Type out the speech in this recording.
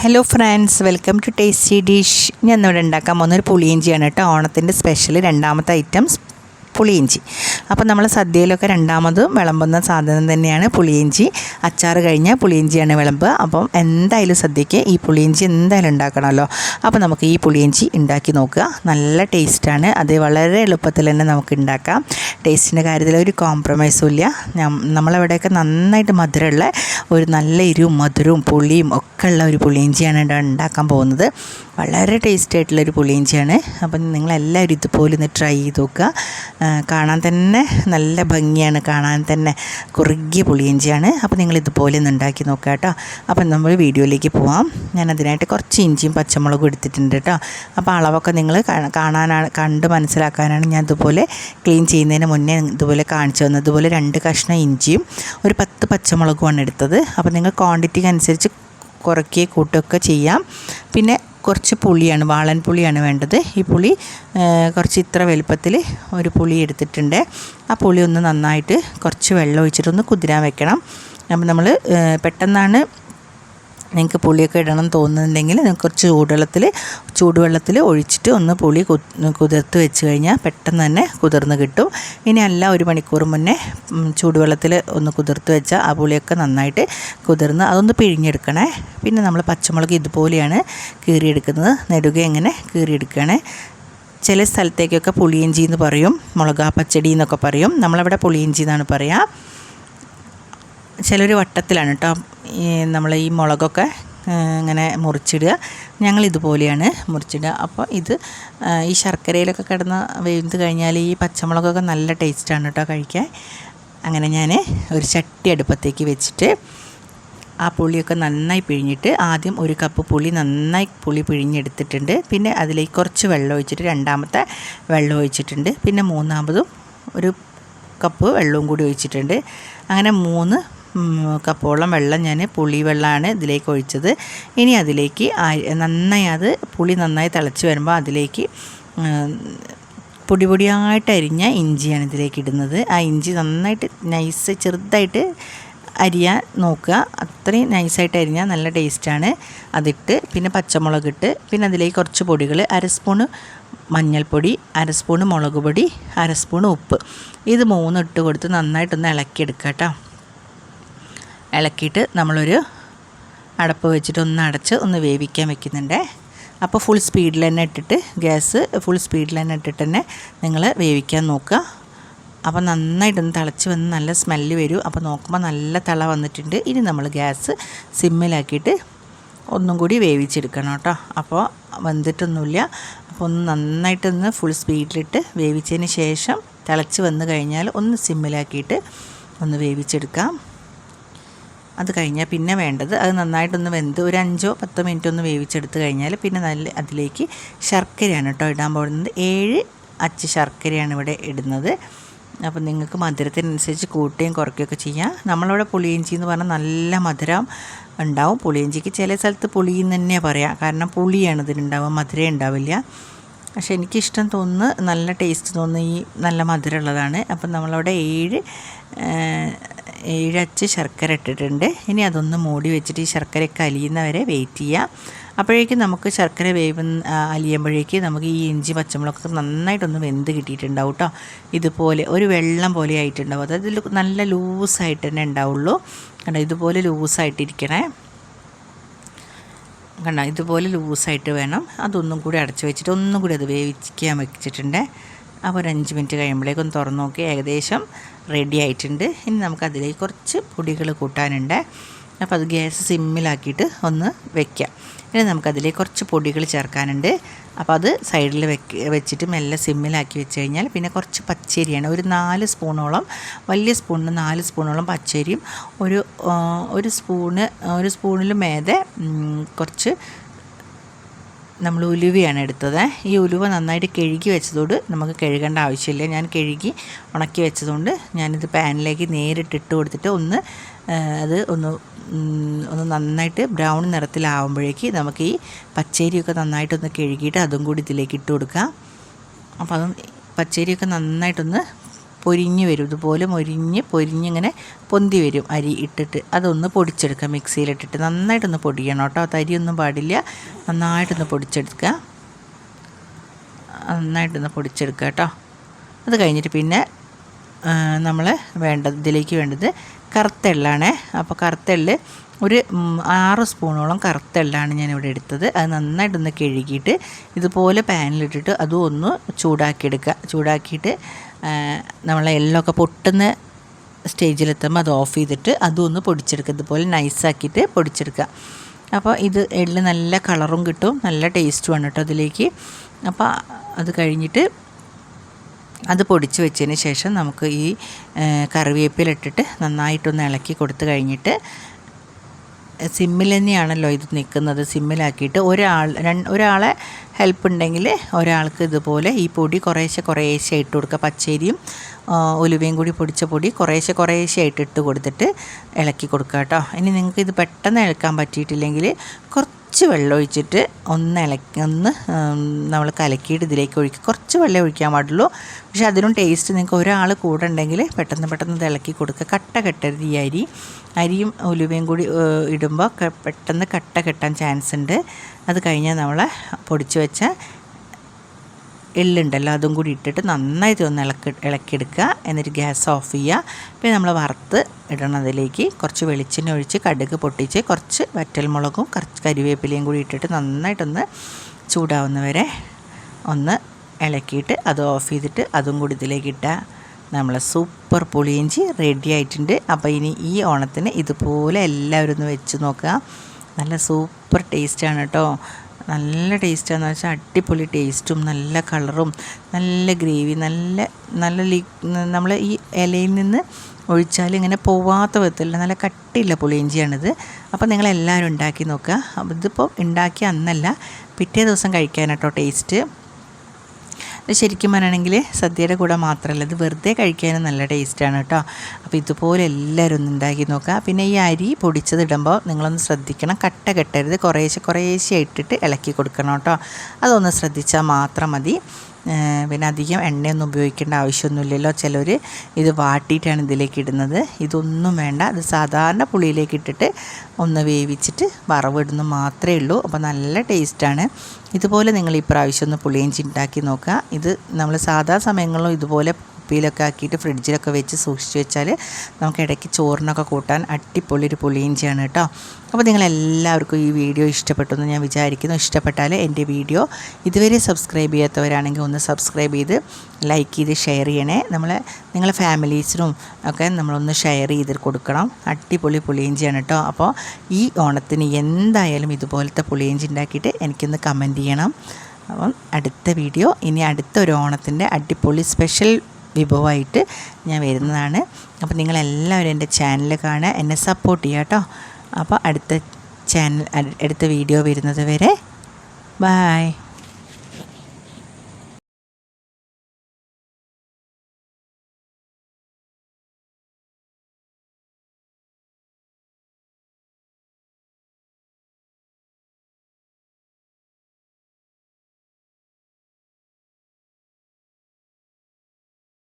Hello friends welcome to tasty dish ഞാൻ ഇന്നിവിടെ ഉണ്ടാക്കാൻ പോകുന്ന ഒരു പുളിയിഞ്ചിയാണ് കേട്ടോ. ഓണത്തിന്റെ സ്പെഷ്യൽ രണ്ടാമത്തെ ഐറ്റംസ് പുളിയിഞ്ചി. അപ്പോൾ നമ്മൾ സദ്യയിലൊക്കെ രണ്ടാമത് വിളമ്പുന്ന സാധനം തന്നെയാണ് പുളിയിഞ്ചി. അച്ചാർ കഴിഞ്ഞാൽ പുളിയിഞ്ചിയാണ് വിളമ്പ് അപ്പം എന്തായാലും സദ്യയ്ക്ക് ഈ പുളിയിഞ്ചി എന്തായാലും ഉണ്ടാക്കണമല്ലോ. അപ്പോൾ നമുക്ക് ഈ പുളിയിഞ്ചി ഉണ്ടാക്കി നോക്കുക. നല്ല ടേസ്റ്റാണ്. അത് വളരെ എളുപ്പത്തിൽ തന്നെ നമുക്ക് ഉണ്ടാക്കാം. ടേസ്റ്റിന്റെ കാര്യത്തിൽ ഒരു കോംപ്രമൈസും ഇല്ല. നമ്മളവിടെയൊക്കെ നന്നായിട്ട് മധുരമുള്ള ഒരു നല്ല എരിവും മധുരവും പുളിയും ഒക്കെ ഉള്ള ഒരു പുളിയിഞ്ചിയാണ് ഉണ്ടാക്കാൻ പോകുന്നത്. വളരെ ടേസ്റ്റ് ആയിട്ടുള്ളൊരു പുളിയിഞ്ചിയാണ് അപ്പം നിങ്ങളെല്ലാവരും ഇതുപോലെ ഒന്ന് ട്രൈ ചെയ്ത് നോക്കുക. കാണാൻ തന്നെ നല്ല ഭംഗിയാണ്. കാണാൻ തന്നെ കുറുകിയ പുളിയിഞ്ചിയാണ് അപ്പോൾ നിങ്ങൾ ഇതുപോലെ ഒന്ന് ഉണ്ടാക്കി നോക്കുക കേട്ടോ. അപ്പം നമ്മൾ വീഡിയോയിലേക്ക് പോവാം. ഞാൻ അതിനായിട്ട് കുറച്ച് ഇഞ്ചിയും പച്ചമുളകും എടുത്തിട്ടുണ്ട് കേട്ടോ. അപ്പോൾ അളവൊക്കെ നിങ്ങൾ കാണാനാണ് കണ്ട് മനസ്സിലാക്കാനാണ് ഞാൻ ഇതുപോലെ ക്ലീൻ ചെയ്യുന്നതിന് മുന്നേ ഇതുപോലെ കാണിച്ചു തന്നത്. ഇതുപോലെ രണ്ട് കഷ്ണം ഇഞ്ചിയും ഒരു പത്ത് പച്ചമുളകുമാണ് എടുത്തത്. അപ്പോൾ നിങ്ങൾ ക്വാണ്ടിറ്റിക്ക് അനുസരിച്ച് കുറയ്ക്കുകയും കൂട്ടുകയൊക്കെ ചെയ്യാം. പിന്നെ കുറച്ച് പുളിയാണ് വാളൻ പുളിയാണ് വേണ്ടത്. ഈ പുളി കുറച്ച് ഇത്ര വലുപ്പത്തിൽ ഒരു പുളി എടുത്തിട്ടുണ്ട്. ആ പുളി ഒന്ന് നന്നായിട്ട് കുറച്ച് വെള്ളം ഒഴിച്ചിട്ടൊന്ന് കുതിരാൻ വെക്കണം. അപ്പം നമ്മൾ പെട്ടെന്നാണ് നിങ്ങൾക്ക് പുളിയൊക്കെ ഇടണം തോന്നുന്നുണ്ടെങ്കിൽ കുറച്ച് ചൂടുവെള്ളത്തിൽ ചൂടുവെള്ളത്തിൽ ഒഴിച്ചിട്ട് ഒന്ന് പുളി കുതിർത്ത് വെച്ച് കഴിഞ്ഞാൽ പെട്ടെന്ന് തന്നെ കുതിർന്ന് കിട്ടും. ഇനി അല്ല ഒരു മണിക്കൂർ മുന്നേ ചൂടുവെള്ളത്തിൽ ഒന്ന് കുതിർത്ത് വെച്ചാൽ ആ പുളിയൊക്കെ നന്നായിട്ട് കുതിർന്ന് അതൊന്ന് പിഴിഞ്ഞെടുക്കണേ. പിന്നെ നമ്മൾ പച്ചമുളക് ഇതുപോലെയാണ് കീറിയെടുക്കുന്നത്. നെടുക എങ്ങനെ കീറിയെടുക്കണേ ചില സ്ഥലത്തേക്കൊക്കെ പുളിയിഞ്ചി എന്ന് പറയും മുളകാ പച്ചടി എന്നൊക്കെ പറയും. നമ്മളവിടെ പുളിയിഞ്ചി എന്നാണ് പറയുക. ചിലർ വട്ടത്തിലാണ് കേട്ടോ നമ്മൾ ഈ മുളകൊക്കെ ഇങ്ങനെ മുറിച്ചിടുക. ഞങ്ങൾ ഇതുപോലെയാണ് മുറിച്ചിടുക. അപ്പോൾ ഇത് ഈ ശർക്കരയിലൊക്കെ കിടന്ന് വെന്ത് കഴിഞ്ഞാൽ ഈ പച്ചമുളകൊക്കെ നല്ല ടേസ്റ്റാണ് കേട്ടോ കഴിക്കാൻ. അങ്ങനെ ഞാൻ ഒരു ചട്ടി അടുപ്പത്തേക്ക് വെച്ചിട്ട് ആ പുളിയൊക്കെ നന്നായി പിഴിഞ്ഞിട്ട് ആദ്യം ഒരു കപ്പ് പുളി നന്നായി പുളി പിഴിഞ്ഞെടുത്തിട്ടുണ്ട്. പിന്നെ അതിലേക്ക് കുറച്ച് വെള്ളം ഒഴിച്ചിട്ട് രണ്ടാമത്തെ വെള്ളം ഒഴിച്ചിട്ടുണ്ട്. പിന്നെ മൂന്നാമതും ഒരു കപ്പ് വെള്ളവും കൂടി ഒഴിച്ചിട്ടുണ്ട്. അങ്ങനെ മൂന്ന് കപ്പോളം വെള്ളം ഞാൻ പുളി വെള്ളമാണ് ഇതിലേക്ക് ഒഴിച്ചത്. ഇനി അതിലേക്ക് നന്നായി അത് പുളി നന്നായി തിളച്ച് വരുമ്പോൾ അതിലേക്ക് പൊടി പൊടിയായിട്ട് അരിഞ്ഞ ഇഞ്ചിയാണ് ഇതിലേക്ക് ഇടുന്നത്. ആ ഇഞ്ചി നന്നായിട്ട് നൈസ് ചെറുതായിട്ട് അരിയാൻ നോക്കുക. അത്രയും നൈസായിട്ട് അരിഞ്ഞാൽ നല്ല ടേസ്റ്റാണ്. അതിട്ട് പിന്നെ പച്ചമുളക് ഇട്ട് പിന്നെ അതിലേക്ക് കുറച്ച് പൊടികൾ അര സ്പൂണ് മഞ്ഞൾപ്പൊടി അര സ്പൂണ് മുളക് പൊടി അര സ്പൂണ് ഉപ്പ്. ഇത് മൂന്നിട്ട് കൊടുത്ത് നന്നായിട്ടൊന്ന് ഇളക്കിയെടുക്കുക കേട്ടോ. ഇളക്കിയിട്ട് നമ്മളൊരു അടപ്പ് വെച്ചിട്ട് ഒന്ന് അടച്ച് ഒന്ന് വേവിക്കാൻ വെക്കുന്നുണ്ട്. അപ്പോൾ ഫുൾ സ്പീഡിൽ തന്നെ ഇട്ടിട്ട് ഗ്യാസ് ഫുൾ സ്പീഡിൽ തന്നെ ഇട്ടിട്ട് തന്നെ നിങ്ങൾ വേവിക്കാൻ നോക്കുക. അപ്പോൾ നന്നായിട്ടൊന്ന് തിളച്ച് വന്ന് നല്ല സ്മെല്ല് വരും. അപ്പോൾ നോക്കുമ്പോൾ നല്ല തിള വന്നിട്ടുണ്ട്. ഇനി നമ്മൾ ഗ്യാസ് സിമ്മിലാക്കിയിട്ട് ഒന്നും കൂടി വേവിച്ചെടുക്കണം കേട്ടോ. അപ്പോൾ വെന്തിട്ടൊന്നുമില്ല. അപ്പോൾ ഒന്ന് നന്നായിട്ടൊന്ന് ഫുൾ സ്പീഡിലിട്ട് വേവിച്ചതിന് ശേഷം തിളച്ച് വന്ന് കഴിഞ്ഞാൽ ഒന്ന് സിമ്മിലാക്കിയിട്ട് ഒന്ന് വേവിച്ചെടുക്കാം. അത് കഴിഞ്ഞാൽ പിന്നെ വേണ്ടത് അത് നന്നായിട്ടൊന്ന് വെന്ത് ഒരു അഞ്ചോ പത്തോ മിനിറ്റ് ഒന്ന് വേവിച്ചെടുത്ത് കഴിഞ്ഞാൽ പിന്നെ നല്ല അതിലേക്ക് ശർക്കരയാണ് കേട്ടോ ഇടാൻ പോകുന്നത്. ഏഴ് അച്ച് ശർക്കരയാണ് ഇവിടെ ഇടുന്നത്. അപ്പം നിങ്ങൾക്ക് മധുരത്തിനനുസരിച്ച് കൂട്ടുകയും കുറയ്ക്കുകയൊക്കെ ചെയ്യാം. നമ്മളിവിടെ പുളിയിഞ്ചി എന്ന് പറഞ്ഞാൽ നല്ല മധുരം ഉണ്ടാവും. പുളിയിഞ്ചിക്ക് ചില സ്ഥലത്ത് പുളി എന്ന് തന്നെയാണ് പറയാം. കാരണം പുളിയാണ് ഇതിനുണ്ടാവുക മധുരം ഉണ്ടാവില്ല. പക്ഷെ എനിക്കിഷ്ടം തോന്നുന്നു നല്ല ടേസ്റ്റ് തോന്നുന്നു ഈ നല്ല മധുരമുള്ളതാണ്. അപ്പം നമ്മളവിടെ ഏഴ് ഏഴച്ച് ശർക്കര ഇട്ടിട്ടുണ്ട്. ഇനി അതൊന്ന് മൂടി വെച്ചിട്ട് ഈ ശർക്കരയൊക്കെ അലിയുന്നവരെ വെയിറ്റ് ചെയ്യുക അപ്പോഴേക്കും നമുക്ക് ശർക്കര ആ, അലിയുമ്പോഴേക്ക് നമുക്ക് ഈ ഇഞ്ചി പച്ചമുളകൊക്കെ നന്നായിട്ടൊന്ന് വെന്ത് കിട്ടിയിട്ടുണ്ടാവും കേട്ടോ ഇതുപോലെ ഒരു വെള്ളം പോലെ ആയിട്ടുണ്ടാവും. അതായത് നല്ല ലൂസായിട്ട് തന്നെ ഉണ്ടാവുള്ളൂ. കണ്ടോ ഇതുപോലെ ലൂസായിട്ടിരിക്കണേ. കണ്ടോ ഇതുപോലെ ലൂസായിട്ട് വേണം. അതൊന്നും കൂടി അടച്ചു വെച്ചിട്ട് ഒന്നും കൂടി അത് വേവിക്കാൻ വെച്ചിട്ടുണ്ട്. അപ്പോൾ അഞ്ച് മിനിറ്റ് കഴിയുമ്പോഴേക്കും തുറന്നു നോക്കി. ഏകദേശം റെഡി ആയിട്ടുണ്ട്. ഇനി നമുക്ക് അതിലേക്ക് കുറച്ച് പൊടികൾ കൂട്ടാനുണ്ട്. അപ്പോൾ അത് ഗ്യാസ് സിമ്മിലാക്കിയിട്ട് ഒന്ന് വെക്കാം. ഇനി നമുക്കതിലേക്ക് കുറച്ച് പൊടികൾ ചേർക്കാനുണ്ട്. അപ്പോൾ അത് സൈഡിൽ വെക്ക് വെച്ചിട്ട് മെല്ലെ സിമ്മിലാക്കി വെച്ച് കഴിഞ്ഞാൽ പിന്നെ കുറച്ച് പച്ചരിയാണ്. ഒരു നാല് സ്പൂണോളം വലിയ സ്പൂണിന് നാല് സ്പൂണോളം പച്ചരിയും ഒരു ഒരു സ്പൂണ് ഒരു സ്പൂണിൽ മേതെ കുറച്ച് നമ്മൾ ഉലുവയാണ് എടുത്തത്. ഈ ഉലുവ നന്നായിട്ട് കഴുകി വെച്ചതോട് നമുക്ക് കഴുകേണ്ട ആവശ്യമില്ല. ഞാൻ കഴുകി ഉണക്കി വെച്ചതുകൊണ്ട് ഞാനിത് പാനിലേക്ക് നേരിട്ട് ഇട്ട് കൊടുത്തിട്ട് ഒന്ന് അത് ഒന്ന് ഒന്ന് നന്നായിട്ട് ബ്രൗൺ നിറത്തിലാവുമ്പോഴേക്ക് നമുക്ക് ഈ പച്ചരിയൊക്കെ നന്നായിട്ടൊന്ന് കഴുകിയിട്ട് അതും കൂടി ഇതിലേക്ക് ഇട്ട് കൊടുക്കാം. അപ്പോൾ അതും പച്ചരിയൊക്കെ നന്നായിട്ടൊന്ന് പൊരിഞ്ഞ് വരും. ഇതുപോലെ മൊരിഞ്ഞ് പൊരിഞ്ഞിങ്ങനെ പൊന്തി വരും അരി ഇട്ടിട്ട്. അതൊന്ന് പൊടിച്ചെടുക്കുക മിക്സിയിലിട്ടിട്ട്. നന്നായിട്ടൊന്ന് പൊടിയണം കേട്ടോ. തരിയൊന്നും പാടില്ല. നന്നായിട്ടൊന്ന് പൊടിച്ചെടുക്കുക. നന്നായിട്ടൊന്ന് പൊടിച്ചെടുക്കുക കേട്ടോ. അത് കഴിഞ്ഞിട്ട് പിന്നെ നമ്മൾ വേണ്ടത് ഇതിലേക്ക് വേണ്ടത് കറുത്തെള്ളാണേ. അപ്പോൾ കറുത്തെള്ള് ഒരു ആറ് സ്പൂണോളം കറുത്തെള്ളാണ് ഞാൻ ഞാനിവിടെ എടുത്തത്. അത് നന്നായിട്ടൊന്ന് കഴുകിയിട്ട് ഇതുപോലെ പാനിലിട്ടിട്ട് അതും ഒന്ന് ചൂടാക്കിയെടുക്കുക. ചൂടാക്കിയിട്ട് നമ്മളെ എല്ലൊക്കെ പൊട്ടുന്ന സ്റ്റേജിലെത്തുമ്പോൾ അത് ഓഫ് ചെയ്തിട്ട് അതും ഒന്ന് പൊടിച്ചെടുക്കുക. ഇതുപോലെ നൈസാക്കിയിട്ട് പൊടിച്ചെടുക്കുക. അപ്പോൾ ഇത് എള്ള് നല്ല കളറും കിട്ടും. നല്ല ടേസ്റ്റും ആണ് കേട്ടോ അതിലേക്ക്. അപ്പോൾ അത് കഴിഞ്ഞിട്ട് അത് പൊടിച്ച് വെച്ചതിന് ശേഷം നമുക്ക് ഈ കറിവേപ്പിലിട്ടിട്ട് നന്നായിട്ടൊന്ന് ഇളക്കി കൊടുത്തു കഴിഞ്ഞിട്ട് സിമ്മിൽ തന്നെയാണല്ലോ ഇത് നിൽക്കുന്നത്. സിമ്മിലാക്കിയിട്ട് ഒരാൾ ഒരാളെ ഹെൽപ്പ് ഉണ്ടെങ്കിൽ ഒരാൾക്ക് ഇതുപോലെ ഈ പൊടി കുറേശ്ശെ കുറേശ്ശെ ഇട്ട് കൊടുക്കുക. പച്ചരിയും ഉലുവയും കൂടി പൊടിച്ച പൊടി കുറേശ്ശെ കുറേശ്ശെ ആയിട്ട് ഇട്ട് കൊടുത്തിട്ട് ഇളക്കി കൊടുക്കുക കേട്ടോ. ഇനി നിങ്ങൾക്ക് ഇത് പെട്ടെന്ന് ഇളക്കാൻ പറ്റിയിട്ടില്ലെങ്കിൽ കുറച്ച് കുറച്ച് വെള്ളം ഒഴിച്ചിട്ട് ഒന്ന് ഇളക്കി ഒന്ന് നമ്മൾ കലക്കിയിട്ട് ഇതിലേക്ക് ഒഴിക്കുക കുറച്ച് വെള്ളം ഒഴിക്കാൻ പാടുള്ളൂ. പക്ഷെ അതിനും ടേസ്റ്റ് നിങ്ങൾക്ക് ഒരാൾ കൂടെ ഉണ്ടെങ്കിൽ പെട്ടെന്ന് പെട്ടെന്ന് ഇത് ഇളക്കി കൊടുക്കുക കട്ട കെട്ടരുത് ഈ അരി. അരിയും ഉലുവയും കൂടി ഇടുമ്പോൾ പെട്ടെന്ന് കട്ട കെട്ടാൻ ചാൻസ് ഉണ്ട്. അത് കഴിഞ്ഞാൽ നമ്മൾ പൊടിച്ച് വെച്ച എള്ളുണ്ടല്ലോ അതും കൂടി ഇട്ടിട്ട് നന്നായിട്ട് ഒന്ന് ഇളക്കി ഇളക്കിയെടുക്കുക. എന്നിട്ട് ഗ്യാസ് ഓഫ് ചെയ്യുക. പിന്നെ നമ്മൾ വറുത്ത് ഇടണം അതിലേക്ക്. കുറച്ച് വെളിച്ചെണ്ണ ഒഴിച്ച് കടുക് പൊട്ടിച്ച് കുറച്ച് വറ്റൽമുളകും കുറച്ച് കരിവേപ്പിലയും കൂടി ഇട്ടിട്ട് നന്നായിട്ടൊന്ന് ചൂടാവുന്നവരെ ഒന്ന് ഇളക്കിയിട്ട് അത് ഓഫ് ചെയ്തിട്ട് അതും കൂടി ഇതിലേക്ക് ഇട്ടാൽ നമ്മൾ സൂപ്പർ പുളിയിഞ്ചി റെഡി ആയിട്ടുണ്ട്. അപ്പോൾ ഇനി ഈ ഓണത്തിന് ഇതുപോലെ എല്ലാവരും ഒന്ന് വെച്ച് നോക്കുക. നല്ല സൂപ്പർ ടേസ്റ്റാണ് കേട്ടോ. നല്ല ടേസ്റ്റാന്ന് വെച്ചാൽ അടിപൊളി ടേസ്റ്റും നല്ല കളറും നല്ല ഗ്രേവി നല്ല നല്ല ലി നമ്മൾ ഈ ഇലയിൽ നിന്ന് ഒഴിച്ചാൽ ഇങ്ങനെ പോവാത്ത വിധത്തില്ല നല്ല കട്ടിയുള്ള പുളിയിഞ്ചിയാണിത്. അപ്പോൾ നിങ്ങളെല്ലാവരും ഉണ്ടാക്കി നോക്കുക. അപ്പോൾ ഇതിപ്പോൾ ഉണ്ടാക്കിയ അന്നല്ല പിറ്റേ ദിവസം കഴിക്കാനാട്ടോ ടേസ്റ്റ് ഇത് ശരിക്കും പറയുകയാണെങ്കിൽ സദ്യയുടെ കൂടെ മാത്രമല്ല ഇത് വെറുതെ കഴിക്കാനും നല്ല ടേസ്റ്റാണ് കേട്ടോ. അപ്പോൾ ഇതുപോലെ എല്ലാവരും ഒന്ന് ഉണ്ടാക്കി നോക്കുക. പിന്നെ ഈ അരി പൊടിച്ചതിടുമ്പോൾ നിങ്ങളൊന്ന് ശ്രദ്ധിക്കണം. കട്ട കെട്ടരുത്. കുറേശ്ശെ കുറേശ്ശെ ഇട്ടിട്ട് ഇളക്കി കൊടുക്കണം കേട്ടോ. അതൊന്ന് ശ്രദ്ധിച്ചാൽ മാത്രം മതി. പിന്നെ അധികം എണ്ണയൊന്നും ഉപയോഗിക്കേണ്ട ആവശ്യമൊന്നുമില്ലല്ലോ. ചിലർ ഇത് വാട്ടിയിട്ടാണ് ഇതിലേക്ക് ഇടുന്നത്. ഇതൊന്നും വേണ്ട. അത് സാധാരണ പുളിയിലേക്ക് ഇട്ടിട്ട് ഒന്ന് വേവിച്ചിട്ട് വറവിടുന്നു മാത്രമേ ഉള്ളൂ. അപ്പോൾ നല്ല ടേസ്റ്റാണ്. ഇതുപോലെ നിങ്ങൾ ഈ പ്രാവശ്യം ഒന്ന് പുളിയിഞ്ചി ഉണ്ടാക്കി നോക്കുക. ഇത് നമ്മൾ സാധാ സമയങ്ങളിലും ഇതുപോലെ കുപ്പിയിലൊക്കെ ആക്കിയിട്ട് ഫ്രിഡ്ജിലൊക്കെ വെച്ച് സൂക്ഷിച്ച് വെച്ചാൽ നമുക്ക് ഇടയ്ക്ക് ചോറിനൊക്കെ കൂട്ടാൻ അടിപൊളി ഒരു പുളിയിഞ്ചിയാണ് കേട്ടോ. അപ്പോൾ നിങ്ങളെല്ലാവർക്കും ഈ വീഡിയോ ഇഷ്ടപ്പെട്ടു എന്ന് ഞാൻ വിചാരിക്കുന്നു. ഇഷ്ടപ്പെട്ടാൽ എന്റെ വീഡിയോ ഇതുവരെ സബ്സ്ക്രൈബ് ചെയ്യാത്തവരാണെങ്കിൽ ഒന്ന് സബ്സ്ക്രൈബ് ചെയ്ത് ലൈക്ക് ചെയ്ത് ഷെയർ ചെയ്യണേ. നമ്മളെ നിങ്ങളെ ഫാമിലീസിനും ഒക്കെ നമ്മളൊന്ന് ഷെയർ ചെയ്ത് കൊടുക്കണം. അടിപൊളി പുളിയിഞ്ചിയാണ് കേട്ടോ. അപ്പോൾ ഈ ഓണത്തിന് എന്തായാലും ഇതുപോലത്തെ പുളിയിഞ്ചി ഉണ്ടാക്കിയിട്ട് എനിക്കൊന്ന് കമന്റ് ചെയ്യണം. അപ്പം അടുത്ത വീഡിയോ. ഇനി അടുത്ത ഒരു ഓണത്തിന്റെ അടിപൊളി സ്പെഷ്യൽ വിഭവമായിട്ട് ഞാൻ വരുന്നതാണ്. അപ്പോൾ നിങ്ങളെല്ലാവരും എന്റെ ചാനൽ കാണുക. എന്നെ സപ്പോർട്ട് ചെയ്യുക കേട്ടോ. അപ്പോൾ അടുത്ത ചാനൽ അടുത്ത വീഡിയോ വരുന്നത് വരെ. ബായ്